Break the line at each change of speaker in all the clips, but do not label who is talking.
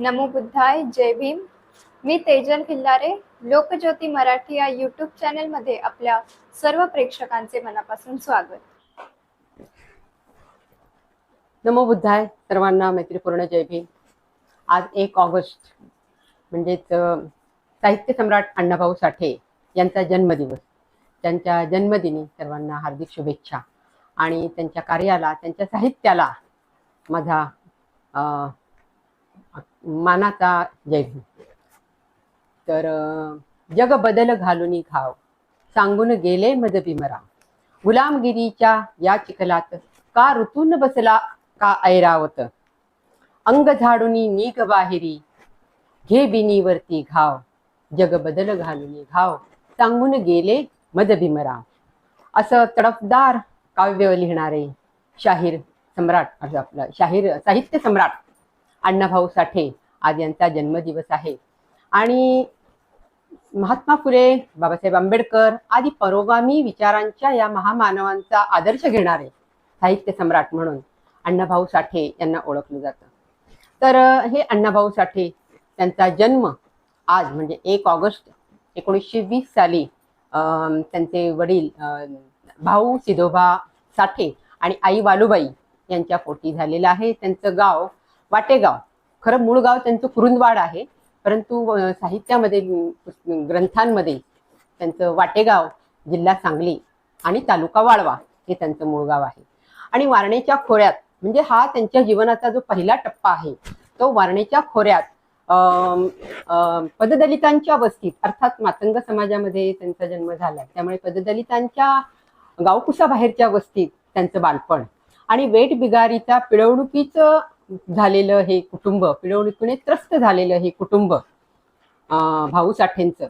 नमो बुद्धाय जय भीम. मी तेजल खिल्लारे लोकज्योती मराठी या यूट्यूब चॅनलमध्ये आपल्या सर्व प्रेक्षकांचे मनापासून स्वागत.
नमो बुद्धाय सर्वांना मैत्रीपूर्ण जय भीम. आज एक ऑगस्ट म्हणजेच साहित्य सम्राट अण्णाभाऊ साठे यांचा जन्मदिवस. त्यांच्या जन्मदिनी सर्वांना हार्दिक शुभेच्छा. आणि त्यांच्या कार्याला त्यांच्या साहित्याला माझा मानाचा जय हो. तर जग बदल घालून खाव. सांगून गेले मज भीमरा गुलामगिरीच्या या चिखलात का ऋतून बसला का ऐरावत? अंग झाडूनी निघ बाहेरी. घे बिनीवरती घाव. जग बदल घालून घाव. सांगून गेले मज भीमराव. असं तडफदार काव्य लिहिणारे शाहीर सम्राट आपलं शाहीर साहित्य सम्राट अण्णाभाऊ साठे आज यांचा जन्मदिवस आहे. आणि महात्मा फुले बाबासाहेब आंबेडकर आदी परोगामी विचारांच्या या महामानवांचा आदर्श घेणारे साहित्य सम्राट म्हणून अण्णाभाऊ साठे यांना ओळखलं जातं. तर हे अण्णाभाऊ साठे त्यांचा जन्म आज म्हणजे एक ऑगस्ट एकोणीसशे वीस साली त्यांचे वडील भाऊ सिधोबा साठे आणि आई वालुबाई यांच्या पोटी झालेलं आहे. त्यांचं गाव वाटेगाव. खरं मूळ गाव त्यांचं कुरुंदवाड आहे. परंतु साहित्यामध्ये ग्रंथांमध्ये त्यांचं वाटेगाव जिल्हा सांगली आणि तालुका वाळवा हे त्यांचं मूळ गाव आहे. आणि वारणेच्या खोऱ्यात म्हणजे हा त्यांच्या जीवनाचा जो पहिला टप्पा आहे तो वारणेच्या खोऱ्यात पददलितांच्या वस्तीत अर्थात मातंग समाजामध्ये त्यांचा जन्म झाला. त्यामुळे पददलितांच्या गावकुसाबाहेरच्या वस्तीत त्यांचं बालपण. आणि वेट बिगारीच्या पिळवणुकीचं झालेलं हे कुटुंब पिळवणुकीने त्रस्त झालेलं हे कुटुंब भाऊ साठेंचं.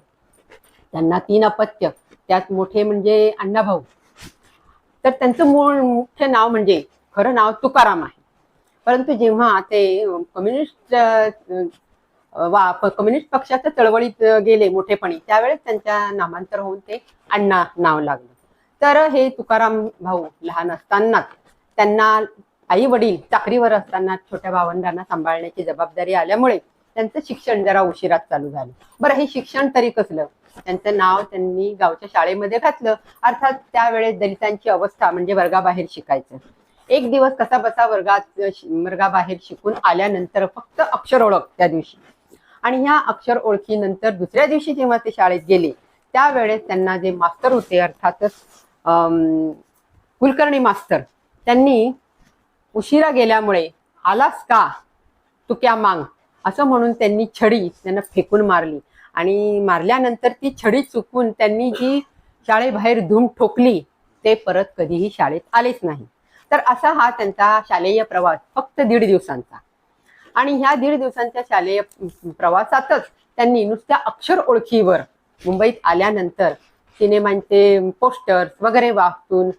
त्यांना तीन अपत्य त्यात मोठे म्हणजे अण्णाभाऊ तर त्यांचं मूळ मुख्य नाव म्हणजे खरं नाव तुकाराम आहे. परंतु जेव्हा ते कम्युनिस्ट वा कम्युनिस्ट पक्षाच्या चळवळीत गेले मोठेपणी त्यावेळेस त्यांच्या नामांतर होऊन ते अण्णा नाव लागलं. तर हे तुकाराम भाऊ लहान असतानाच त्यांना आई वडील चाकरीवर असताना छोट्या भावंडांना सांभाळण्याची जबाबदारी आल्यामुळे त्यांचं शिक्षण जरा उशिरात चालू झालं. बरं हे शिक्षण तरी कसलं? त्यांचं नाव त्यांनी गावच्या शाळेमध्ये घातलं. अर्थात त्यावेळेस दलितांची अवस्था म्हणजे वर्गाबाहेर शिकायचं. एक दिवस कसा बसा वर्गात वर्गाबाहेर शिकून आल्यानंतर फक्त अक्षर ओळख त्या दिवशी. आणि ह्या अक्षर ओळखीनंतर दुसऱ्या दिवशी जेव्हा ते शाळेत गेले त्यावेळेस त्यांना जे मास्तर होते अर्थातच कुलकर्णी मास्तर त्यांनी उशिरा गेल्यामुळे आलास का? तू क्या मांग. असं म्हणून त्यांनी छडी त्यांना फेकून मारली. आणि मारल्यानंतर ती छडी चुकून त्यांनी जी शाळेबाहेर धूम ठोकली ते परत कधीही शाळेत आलेच नाही. तर असा हा त्यांचा शालेय प्रवास फक्त दीड दिवसांचा. आणि ह्या दीड दिवसांच्या शालेय प्रवासातच त्यांनी नुसत्या अक्षर ओळखीवर मुंबईत आल्यानंतर सिनेमांचे पोस्टर्स वगैरे वाचून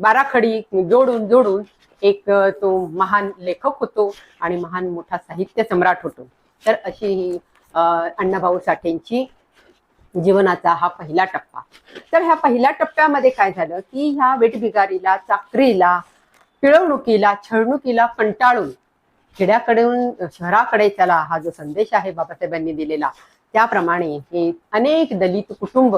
बाराखडी जोडून जोडून एक तो महान लेखक होतो आणि महान मोठा साहित्य सम्राट होतो. तर अशी ही अं, अण्णाभाऊ साठेंची जीवनाचा हा पहिला टप्पा. तर ह्या पहिल्या टप्प्यामध्ये काय झालं की ह्या वेटभिगारीला चाकरीला पिळवणुकीला छळणुकीला कंटाळून खेड्याकडून शहराकडे चला हा जो संदेश आहे बाबासाहेबांनी दिलेला त्याप्रमाणे हे अनेक दलित कुटुंब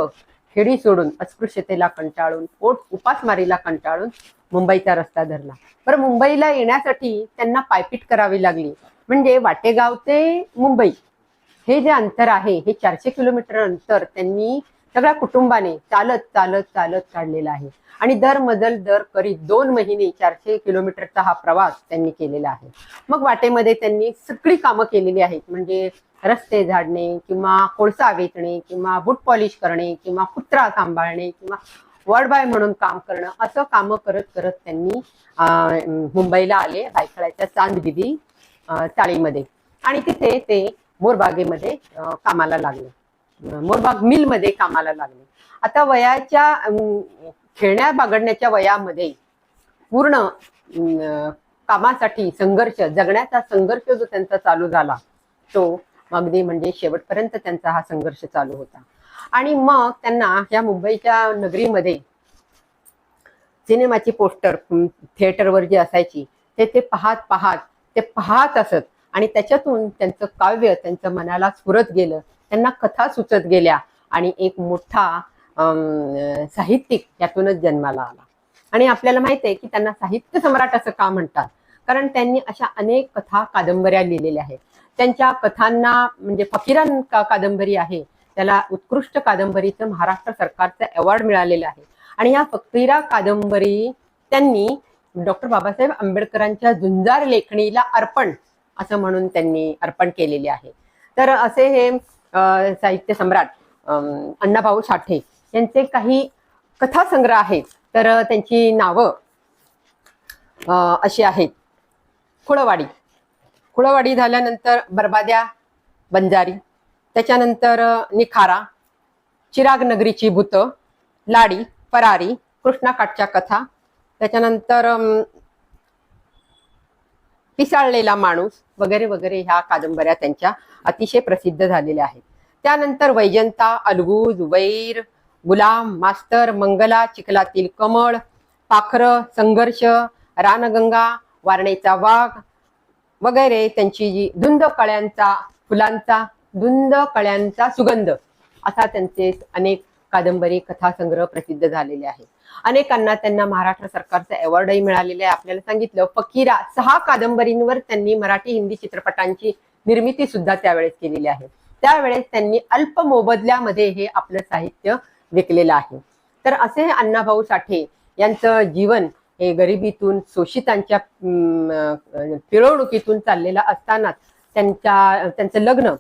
खेडी सोडून अस्पृश्यतेला कंटाळून पोट उपासमारीला कंटाळून मुंबईचा रस्ता धरला बरं मुंबईला येण्यासाठी त्यांना पायपीट करावी लागली. म्हणजे वाटेगाव ते मुंबई. हे जे अंतर आहे हे चारशे किलोमीटर अंतर त्यांनी सगळ्या कुटुंबाने चालत चालत चालत काढलेलं आहे. आणि दर मजल दर करीत दोन महिने चारशे किलोमीटरचा हा प्रवास त्यांनी केलेला आहे. मग वाटेमध्ये त्यांनी सगळी कामं केलेली आहेत. म्हणजे रस्ते झाडणे किंवा कोळसा वेचणे किंवा बूट पॉलिश करणे किंवा कुत्रा सांभाळणे किंवा वर्ड बाय म्हणून काम करणं असं कामं करत करत त्यांनी मुंबईला आले भायखळ्याच्या चांदबिबी चाळीमध्ये. आणि तिथे ते मोरबागेमध्ये कामाला लागले. मोरबाग मिलमध्ये कामाला लागले. आता वयाच्या खेळण्या बागडण्याच्या वयामध्ये पूर्ण कामासाठी संघर्ष जगण्याचा संघर्ष जो त्यांचा चालू झाला तो अगदी म्हणजे शेवटपर्यंत त्यांचा हा संघर्ष चालू होता. आणि मग त्यांना या मुंबईच्या नगरीमध्ये सिनेमाची पोस्टर थिएटरवर जी असायची ते ते पाहत पाहत ते पाहत असत. आणि त्याच्यातून त्यांचं काव्य त्यांच्या मनाला स्फुरत गेलं. त्यांना कथा सुचत गेल्या आणि एक मोठा अं, साहित्यिक यातूनच जन्माला आला. आणि आपल्याला माहीत आहे की त्यांना साहित्य सम्राट असं का म्हणतात? कारण त्यांनी अशा अनेक कथा कादंबऱ्या लिहिलेल्या आहेत. त्यांच्या कथांना म्हणजे फकीरान का कादंबरी आहे. त्याला उत्कृष्ट कादंबरीचं महाराष्ट्र सरकारचं अवॉर्ड मिळालेलं आहे. आणि या फकीरा कादंबरी त्यांनी डॉक्टर बाबासाहेब आंबेडकरांच्या झुंजार लेखणीला अर्पण असं म्हणून त्यांनी अर्पण केलेले आहे. तर असे हे साहित्य सम्राट अण्णाभाऊ साठे यांचे काही कथासंग्रह आहेत. तर त्यांची नावं अशी आहेत. खुळवाडी. खुळवाडी झाल्यानंतर बरबाद्या बंजारी. त्याच्यानंतर निखारा चिराग नगरीची भूत लाडी परारी कृष्णाकाठच्या कथा त्याच्यानंतर पिसाळलेला माणूस वगैरे वगैरे ह्या कादंबऱ्या त्यांच्या अतिशय प्रसिद्ध झालेल्या आहेत. त्यानंतर वैजंता अलगूज वैर गुलाम मास्तर मंगला चिखलातील कमळ पाखरं संघर्ष रानगंगा वारणेचा वाघ वगैरे त्यांची जी धुंद कळ्यांचा फुलांचा धुंद कळ्यांचा सुगंध असा त्यांचे अनेक कादंबरी कथासंग्रह प्रसिद्ध झालेले आहेत. अनेकांना त्यांना महाराष्ट्र सरकारचा अवॉर्डही मिळालेला आहे. आपल्याला सांगितलं फकीरा सहा कादंबरींवर त्यांनी मराठी हिंदी चित्रपटांची निर्मिती सुद्धा त्यावेळेस केलेली आहे. त्यावेळेस त्यांनी अल्प मोबदल्यामध्ये हे आपलं साहित्य विकलेलं आहे. तर असे अण्णाभाऊ साठे यांचं जीवन हे गरिबीतून शोषितांच्या पिळवणुकीतून चाललेलं असतानाच त्यांच्या त्यांचं लग्न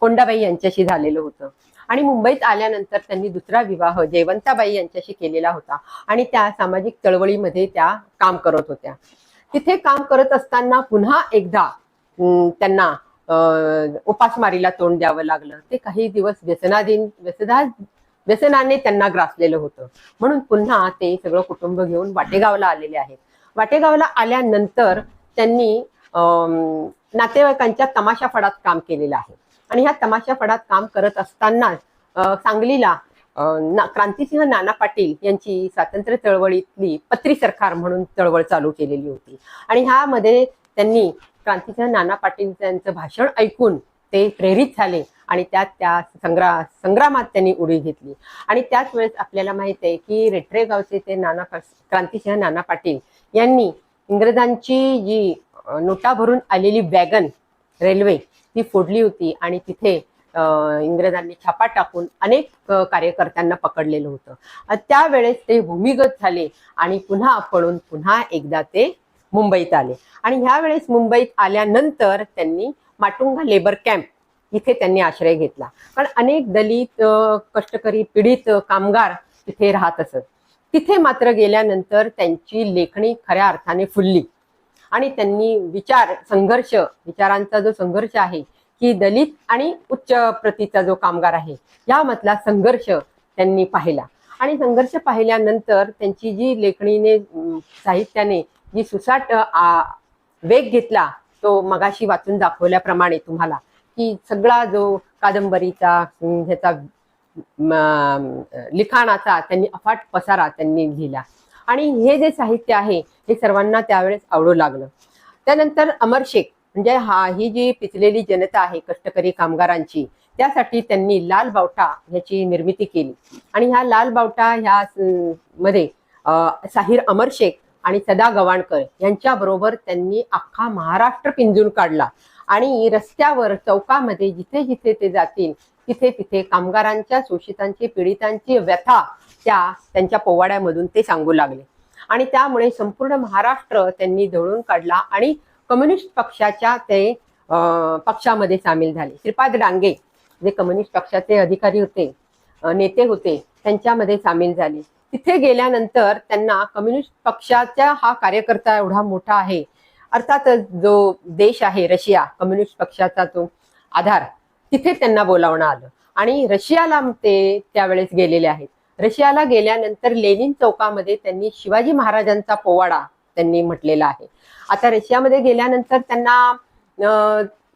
कोंडाबाई यांच्याशी झालेलं होतं. आणि मुंबईत आल्यानंतर त्यांनी दुसरा विवाह जयवंताबाई यांच्याशी केलेला होता. आणि त्या सामाजिक चळवळीमध्ये त्या काम करत होत्या. तिथे काम करत असताना पुन्हा एकदा अं, त्यांना अं, उपासमारीला तोंड द्यावं लागलं. ते काही दिवस व्यसनाधीन व्यसना व्यसनाने त्यांना ग्रासलेलं होतं. म्हणून पुन्हा ते सगळं कुटुंब घेऊन वाटेगावला आलेले आहेत. वाटेगावला आल्यानंतर त्यांनी अं, नातेवाईकांच्या तमाशा फडात काम केलेलं आहे. आणि ह्या तमाशा फडात काम करत असतानाच सांगलीला अं, ना- क्रांतिसिंह नाना पाटील यांची स्वातंत्र्य चळवळीतली पत्री सरकार म्हणून चळवळ चालू केलेली होती. आणि ह्यामध्ये त्यांनी क्रांतिसिंह नाना पाटील यांचं भाषण ऐकून ते प्रेरित झाले आणि त्यात त्या संग्रा संग्रामात त्यांनी उडी घेतली. आणि त्याच वेळेस आपल्याला माहीत आहे की रेट्रे गावचे ते नाना पा- क्रांतिसिंह नाना पाटील यांनी इंग्रजांची जी नोटा भरून आलेली वॅगन रेल्वे ती फोडली होती आणि तिथे इंग्रजांनी छापा टाकून अनेक कार्यकर्त्यांना पकडलेलं होतं. त्यावेळेस ते भूमिगत झाले आणि पुन्हा पळून पुन्हा एकदा ते मुंबईत आले. आणि ह्यावेळेस मुंबईत आल्यानंतर त्यांनी माटुंगा लेबर कॅम्प इथे त्यांनी आश्रय घेतला. पण अनेक दलित कष्टकरी पीडित कामगार तिथे राहत असत. तिथे मात्र गेल्यानंतर त्यांची लेखणी खऱ्या अर्थाने फुलली. आणि त्यांनी विचार संघर्ष विचारांचा जो संघर्ष आहे की दलित आणि उच्च प्रतीचा जो कामगार आहे यामधला संघर्ष त्यांनी पाहिला. आणि संघर्ष पाहिल्यानंतर त्यांची जी लेखणीने साहित्याने जी सुसाट वेग घेतला तो मगाशी वाचून दाखवल्याप्रमाणे तुम्हाला की सगळा जो कादंबरीचा ह्याचा लिखाणाचा त्यांनी अफाट पसारा त्यांनी लिहिला. आणि हे जे साहित्य आहे हे सर्वांना त्यावेळेस आवडू लागलं. त्यानंतर अमर शेख म्हणजे हा ही जी पिचलेली जनता आहे कष्टकरी कामगारांची त्यासाठी त्यांनी लाल बावटा ह्याची निर्मिती केली. आणि ह्या लाल बावटा ह्या मध्ये अं, साहिर अमर शेख आणि सदा गवाणकर यांच्या बरोबर त्यांनी अख्खा महाराष्ट्र पिंजून काढला. आणि रस्त्यावर चौकामध्ये जिथे जिथे ते जातील तिथे तिथे कामगारांच्या शोषितांची पीडितांची व्यथा त्या त्यांच्या पोवाड्यामधून ते सांगू लागले. आणि त्यामुळे संपूर्ण महाराष्ट्र त्यांनी धळून काढला आणि कम्युनिस्ट पक्षाच्या ते पक्षामध्ये सामील झाले. श्रीपाद डांगे जे कम्युनिस्ट पक्षाचे अधिकारी होते नेते होते त्यांच्यामध्ये सामील झाले. तिथे गेल्यानंतर त्यांना कम्युनिस्ट पक्षाचा हा कार्यकर्ता एवढा मोठा आहे. अर्थातच जो देश आहे रशिया कम्युनिस्ट पक्षाचा तो आधार तिथे त्यांना बोलावणं आलं. आणि रशियाला ते त्यावेळेस गेलेले आहेत. रशियाला गेल्यानंतर लेनिन चौकामध्ये त्यांनी शिवाजी महाराजांचा पोवाडा त्यांनी म्हटलेला आहे. आता रशियामध्ये गेल्यानंतर त्यांना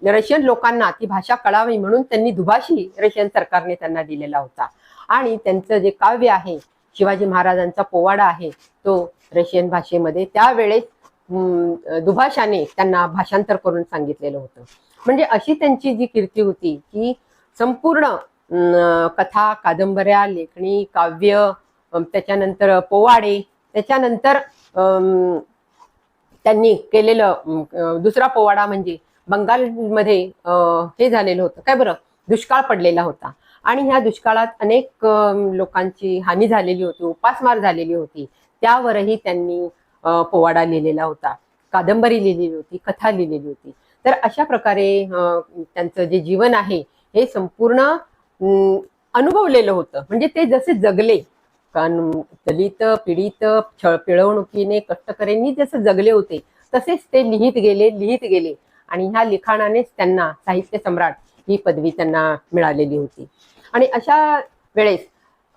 रशियन लोकांना ती भाषा कळावी म्हणून त्यांनी दुभाषी रशियन सरकारने त्यांना दिलेला होता. आणि त्यांचं जे काव्य आहे शिवाजी महाराजांचा पोवाडा आहे तो रशियन भाषेमध्ये त्यावेळेस दुभाषाने त्यांना भाषांतर करून सांगितलेलं होतं. म्हणजे अशी त्यांची जी कीर्ती होती की संपूर्ण कथा कादंबऱ्या लेखणी काव्य त्याच्यानंतर पोवाडे त्याच्यानंतर अं, त्यांनी केलेलं दुसरा पोवाडा म्हणजे बंगालमध्ये अं, हे झालेलं होतं. काय बरं? दुष्काळ पडलेला होता. आणि ह्या दुष्काळात अनेक लोकांची हानी झालेली होती उपासमार झालेली होती. त्यावरही त्यांनी पोवाडा लिहिलेला होता. कादंबरी लिहिलेली होती कथा लिहिलेली होती. तर अशा प्रकारे अं, त्यांचं जे जीवन आहे हे संपूर्ण अनुभवलेलं होतं. म्हणजे ते जसे जगले कारण दलित पीडित छळ पिळवणुकीने कष्टकऱ्यांनी जसे जगले होते तसेच ते लिहित गेले लिहित गेले. आणि ह्या लिखाणानेच त्यांना साहित्य सम्राट ही पदवी त्यांना मिळालेली होती. आणि अशा वेळेस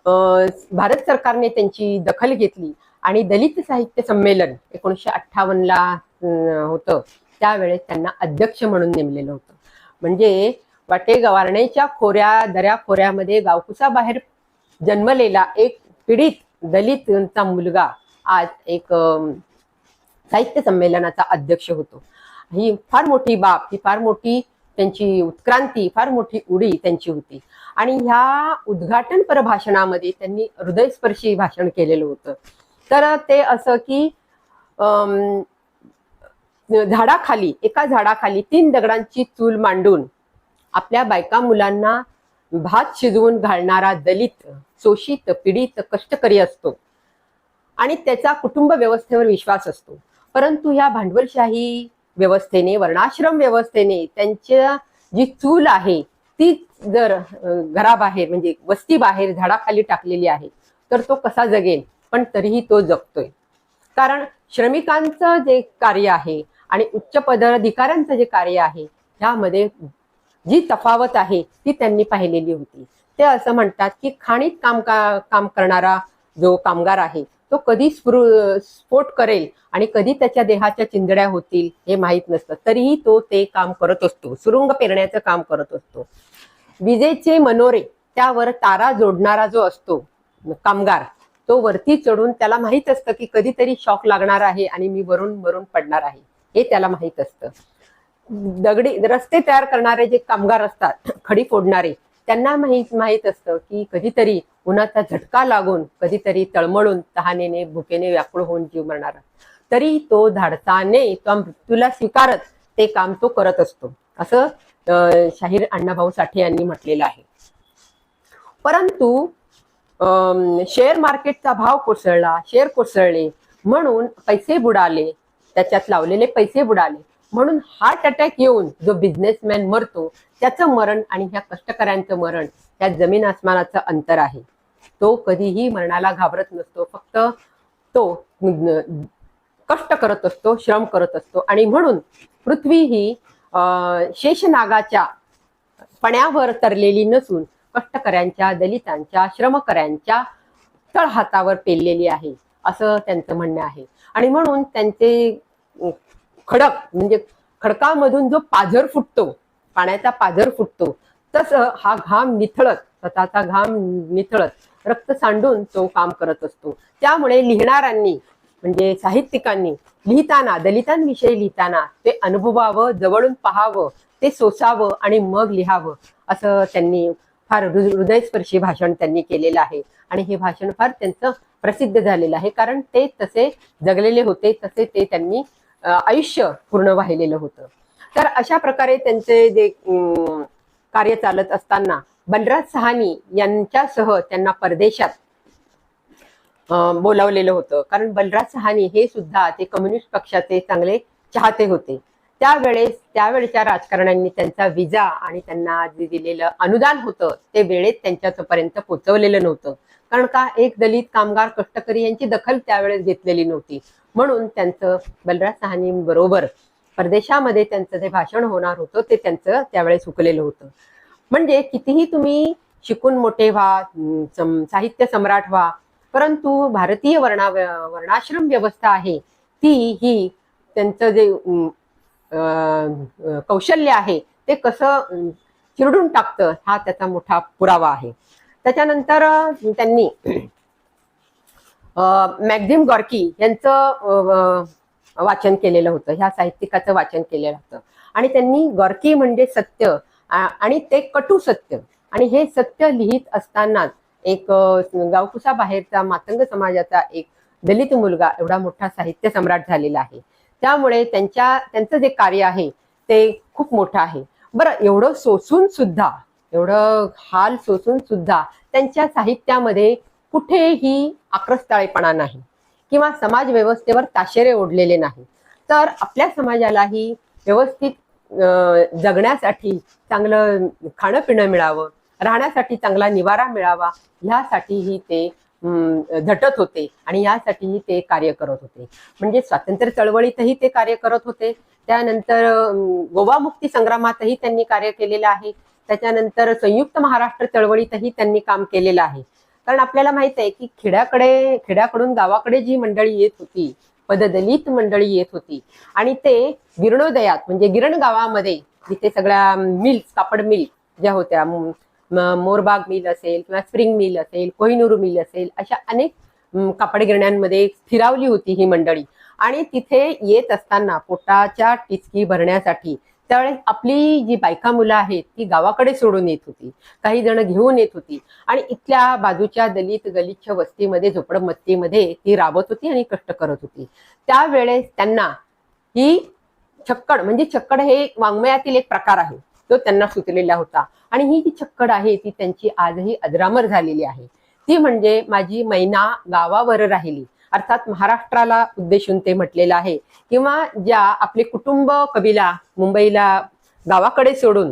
अं, भारत सरकारने त्यांची दखल घेतली आणि दलित साहित्य संमेलन एकोणीसशे अठ्ठावन्नला होतं. त्यावेळेस त्यांना अध्यक्ष म्हणून नेमलेलं होतं. म्हणजे वाटे गवारणेच्या खोऱ्या दऱ्या खोऱ्यामध्ये गावकुसाबाहेर जन्मलेला एक पीडित दलितचा मुलगा आज एक साहित्य संमेलनाचा अध्यक्ष होतो. ही फार मोठी बाब ही फार मोठी त्यांची उत्क्रांती फार मोठी उडी त्यांची होती. आणि ह्या उद्घाटनपर भाषणामध्ये त्यांनी हृदयस्पर्शी भाषण केलेलं होतं. तर ते असं की झाडाखाली एका झाडाखाली तीन दगडांची चूल मांडून आपल्या बायका मुलांना भात शिजवून घालणारा दलित शोषित पीडित कष्टकरी असतो. आणि त्याचा कुटुंब व्यवस्थेवर विश्वास असतो. परंतु ह्या भांडवलशाही व्यवस्थेने वर्णाश्रम व्यवस्थेने त्यांच्या जी चूल आहे ती जर घराबाहेर म्हणजे वस्ती बाहेर झाडाखाली टाकलेली आहे तर तो कसा जगेल? पण तरीही तो जगतोय. कारण श्रमिकांचं जे कार्य आहे आणि उच्च पदाधिकाऱ्यांचं जे कार्य आहे ह्यामध्ये जी तफावत आहे ती त्यांनी पाहिलेली होती. ते असं म्हणतात की खाणीत काम का काम करणारा जो कामगार आहे तो कधी स्फृ स्फोट करेल आणि कधी त्याच्या देहाच्या चिंदड्या होतील हे माहीत नसतं. तरीही तो ते काम करत असतो. सुरुंग पेरण्याचं काम करत असतो. विजेचे मनोरे त्यावर तारा जोडणारा जो असतो कामगार तो वरती चढून त्याला माहीत असतं की कधीतरी शॉक लागणार आहे आणि मी वरून वरून पडणार आहे. हे त्याला माहीत असतं. दगडी रस्ते तयार करणारे जे कामगार असतात खडी फोडणारे त्यांना माहीत माहीत असतं की कधीतरी उन्हाचा झटका लागून कधीतरी तळमळून तहानेने भुकेने व्याकुळ होऊन जीव मरणार. तरी तो धाडसाने तो मृत्यूला स्वीकारत ते काम तो करत असतो. असं शाहीर अण्णाभाऊ साठे यांनी म्हटलेलं आहे. परंतु अं, शेअर मार्केटचा भाव कोसळला शेअर कोसळले म्हणून पैसे बुडाले त्याच्यात लावलेले पैसे बुडाले. म्हणून हार्ट अटॅक येऊन जो बिझनेसमॅन मरतो त्याचं मरण आणि ह्या कष्टकऱ्यांचं मरण त्या जमीन आसमानाचं अंतर आहे. तो कधीही मरणाला घाबरत नसतो. फक्त तो कष्ट करत असतो श्रम करत असतो. आणि म्हणून पृथ्वी ही अं, शेषनागाच्या पण्यावर तरलेली नसून कष्टकऱ्यांच्या दलितांच्या श्रमकऱ्यांच्या तळहातावर पेललेली आहे. असं त्यांचं म्हणणं आहे. आणि म्हणून त्यांचे खडक म्हणजे खडकामधून जो पाझर फुटतो पाण्याचा पाझर फुटतो तसं हा घाम निथळत स्वतःचा घाम निथळत रक्त सांडून तो काम करत असतो. त्यामुळे लिहिणाऱ्यांनी म्हणजे साहित्यिकांनी लिहिताना दलितांविषयी लिहिताना ते अनुभवावं जवळून पाहावं ते सोसावं आणि मग लिहावं असं त्यांनी फार हृदयस्पर्शी भाषण त्यांनी केलेलं आहे. आणि हे भाषण फार त्यांचं प्रसिद्ध झालेलं आहे कारण ते तसे जगलेले होते तसे ते त्यांनी आयुष्य पूर्ण वाहिलेलं होतं. तर अशा प्रकारे त्यांचे जे कार्य चालत असताना बलराज सहानी यांच्यासह त्यांना परदेशात बोलावलेलं होतं. कारण बलराज सहानी हे सुद्धा ते कम्युनिस्ट पक्षाचे चांगले चाहते होते. त्यावेळेस त्यावेळच्या राजकारण्यांनी त्यांचा विजा आणि त्यांना जे दिलेलं अनुदान होतं ते वेळेत त्यांच्यापर्यंत पोचवलेलं नव्हतं. कारण का एक दलित कामगार कष्टकरी यांची दखल त्यावेळेस घेतलेली नव्हती. म्हणून त्यांचं बलराज सहानी बरोबर परदेशामध्ये त्यांचं जे भाषण होणार होतं ते त्यांचं त्यावेळेस हुकलेलं होतं. म्हणजे कितीही तुम्ही शिकून मोठे व्हा साहित्य सम्राट व्हा परंतु भारतीय वर्णा वर्णाश्रम व्यवस्था आहे ती ही त्यांचं जे कौशल्य आहे ते कसं चिरडून टाकतं हा त्याचा मोठा पुरावा आहे. त्याच्यानंतर त्यांनी मॅग्झिम गॉर्की यांचं वाचन केलेलं होतं. ह्या साहित्यिकाचं वाचन केलेलं होतं. आणि त्यांनी गॉर्की म्हणजे सत्य आणि ते कटू सत्य. आणि हे सत्य लिहित असताना एक गावकुसा बाहेरचा मातंग समाजाचा एक दलित मुलगा एवढा मोठा साहित्य सम्राट झालेला आहे. त्यामुळे त्यांच्या त्यांचं जे कार्य आहे ते खूप मोठं आहे. बरं एवढं सोसून सुद्धा एवढं हाल सोसून सुद्धा त्यांच्या साहित्यामध्ये कुठेही आक्रस्ताळेपणा नाही किंवा समाज व्यवस्थेवर ताशेरे ओढलेले नाही. तर आपल्या समाजालाही व्यवस्थित जगण्यासाठी चांगलं खाणं पिणं मिळावं राहण्यासाठी चांगला निवारा मिळावा ह्यासाठीही ते झटत होते आणि यासाठीही ते कार्य करत होते. म्हणजे स्वातंत्र्य चळवळीतही ते कार्य करत होते. त्यानंतर गोवा मुक्ती संग्रामातही त्यांनी कार्य केलेलं आहे. त्याच्यानंतर संयुक्त महाराष्ट्र चळवळीतही त्यांनी काम केलेलं आहे. कारण आपल्याला माहीत आहे की खेड्याकडे खेड्याकडून गावाकडे जी मंडळी येत होती पददलित मंडळी येत होती आणि ते गिरणोदयात म्हणजे गिरण गावामध्ये जिथे सगळ्या मिल्स कापड मिल ज्या होत्या मोरबाग मिल असेल किंवा स्प्रिंग मिल असेल कोहिनूर मिल असेल अशा अनेक म, कापड गिरण्यांमध्ये स्थिरावली होती ही मंडळी. आणि तिथे येत असताना पोटाच्या टिचकी भरण्यासाठी त्यावेळेस आपली जी बायका मुलं आहेत ती गावाकडे सोडून येत होती. काही जण घेऊन येत होती. आणि इथल्या बाजूच्या दलित गलिच्छ वस्तीमध्ये झोपडमत्तीमध्ये ती राबत होती आणि कष्ट करत होती. त्यावेळेस त्यांना ही छक्कड म्हणजे छक्कड हे वाङ्मयातील एक प्रकार आहे. तो त्यांना सुचलेला होता. आणि ही जी छक्कड आहे ती त्यांची आजही अजरामर झालेली आहे. ती म्हणजे माझी मैना गावावर राहिली. अर्थात महाराष्ट्राला उद्देशून ते म्हटलेलं आहे. किंवा ज्या आपले कुटुंब कबिला मुंबईला गावाकडे सोडून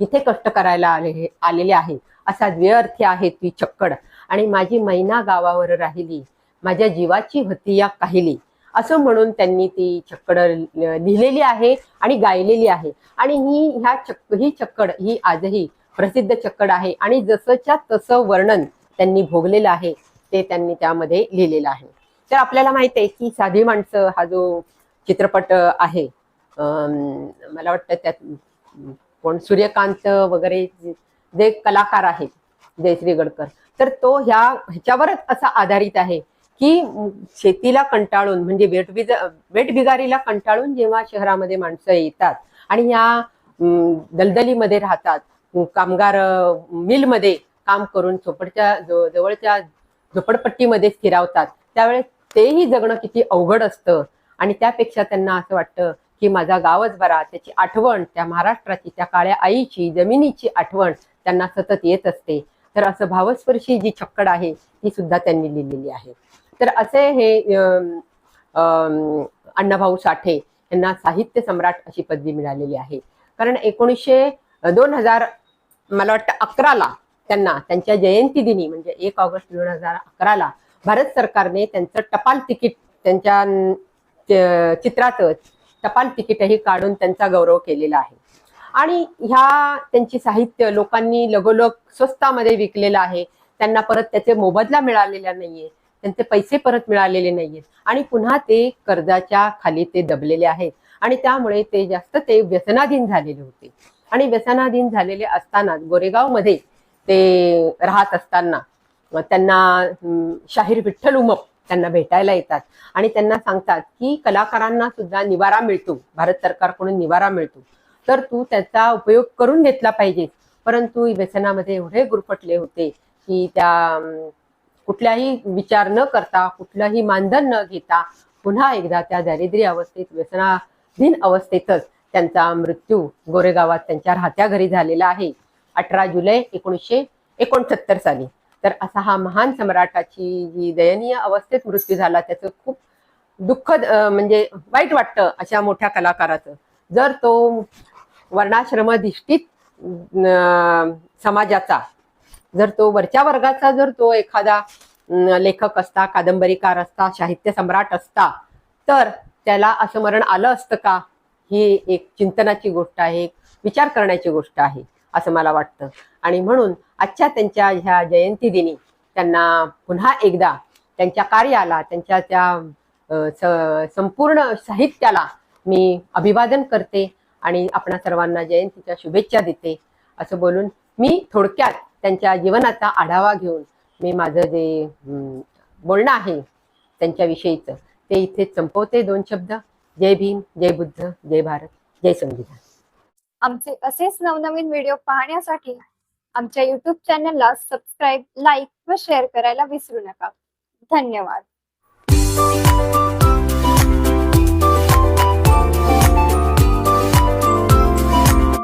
इथे कष्ट करायला आले आलेले आहेत असा द्व्यर्थी आहे ती छक्कड. आणि माझी मैना गावावर राहिली. माझ्या जीवाची होती या काहिली. असं म्हणून त्यांनी ती छक्कड लिहिलेली आहे आणि गायलेली आहे. आणि ही ह्या चक्क ही छक्कड ही आजही प्रसिद्ध छक्कड आहे. आणि जसंच्या तसं वर्णन त्यांनी भोगलेलं आहे ते त्यांनी त्यामध्ये लिहिलेलं आहे. तर आपल्याला माहीत आहे की साधी माणसं हा जो चित्रपट आहे मला वाटतं त्यात कोण? सूर्यकांत वगैरे जे कलाकार आहेत जयश्री गडकर. तर तो ह्या ह्याच्यावरच असा आधारित आहे. की शेतीला कंटाळून म्हणजे वेटबिज वेटबिगारीला कंटाळून जेव्हा शहरामध्ये माणसं येतात आणि या दलदलीमध्ये राहतात कामगार मिलमध्ये काम करून झोपडच्या जवळच्या झोपडपट्टीमध्ये स्थिरावतात त्यावेळेस तेही जगणं किती अवघड असतं. आणि त्यापेक्षा त्यांना असं वाटतं की माझा गावच बरा त्याची आठवण त्या महाराष्ट्राची त्या काळ्या आईची जमिनीची आठवण त्यांना सतत येत असते. तर असं भावस्पर्शी जी छक्कड आहे ती सुद्धा त्यांनी लिहिलेली आहे. तर असे हे अण्णाभाऊ साठे यांना साहित्य सम्राट अशी पदवी मिळालेली आहे. कारण एकोणीसशे दोन हजार मला वाटतं अकराला त्यांना त्यांच्या जयंती दिनी म्हणजे एक ऑगस्ट दोन हजार अकराला भारत सरकारने त्यांचं टपाल तिकीट त्यांच्या चित्रातच चित्राचं टपाल तिकीटही काढून त्यांचा गौरव केलेला आहे. आणि ह्या त्यांची साहित्य लोकांनी लगोलग स्वस्तामध्ये विकलेलं आहे. त्यांना परत त्याचे मोबदला मिळालेला नाहीये. त्यांचे पैसे परत मिळालेले नाहीयेत. आणि पुन्हा ते कर्जाच्या खाली ते दबलेले आहेत. आणि त्यामुळे ते जास्त ते व्यसनाधीन झालेले होते. आणि व्यसनाधीन झालेले असताना गोरेगावमध्ये ते राहत असताना त्यांना शाहीर विठ्ठल उमप त्यांना भेटायला येतात. आणि त्यांना सांगतात की कलाकारांना सुद्धा निवारा मिळतो. भारत सरकारकडून निवारा मिळतो. तर तू त्याचा उपयोग करून घेतला पाहिजे. परंतु व्यसनामध्ये एवढे गुरफटले होते की त्या कुठलाही कुठल्याही विचार न करता कुठलंही मानधन न घेता पुन्हा एकदा त्या दारिद्र्य अवस्थेत व्यसनाधीन अवस्थेतच त्यांचा मृत्यू गोरेगावात त्यांच्या राहत्या घरी झालेला आहे. अठरा जुलै एकोणीसशे एकोणसत्तर साली. तर असा हा महान सम्राटाची जी दयनीय अवस्थेत मृत्यू झाला त्याचं खूप दुःखद म्हणजे वाईट वाटतं अशा मोठ्या कलाकाराचं. जर तो वर्णाश्रमधिष्ठित समाजाचा जर तो वरच्या वर्गाचा जर तो एखादा लेखक असता कादंबरीकार असता साहित्य सम्राट असता तर त्याला असं मरण आलं असतं का? ही एक चिंतनाची गोष्ट आहे विचार करण्याची गोष्ट आहे असं मला वाटतं. आणि म्हणून आजच्या त्यांच्या ह्या जयंती दिनी त्यांना पुन्हा एकदा त्यांच्या कार्याला त्यांच्या त्या स- संपूर्ण साहित्याला मी अभिवादन करते आणि आपणा सर्वांना जयंतीच्या शुभेच्छा देते असं बोलून मी थोडक्यात त्यांच्या जीवनाचा आढावा घेऊन मी माझं जे बोलणं आहे त्यांच्याविषयीचं ते इथे संपवते दोन शब्द. जय भीम जय बुद्ध जय भारत जय संविधान.
आमचे असेच नवनवीन व्हिडिओ पाहण्यासाठी आमच्या युट्यूब चॅनलला सबस्क्राईब लाईक व शेअर करायला विसरू नका. धन्यवाद.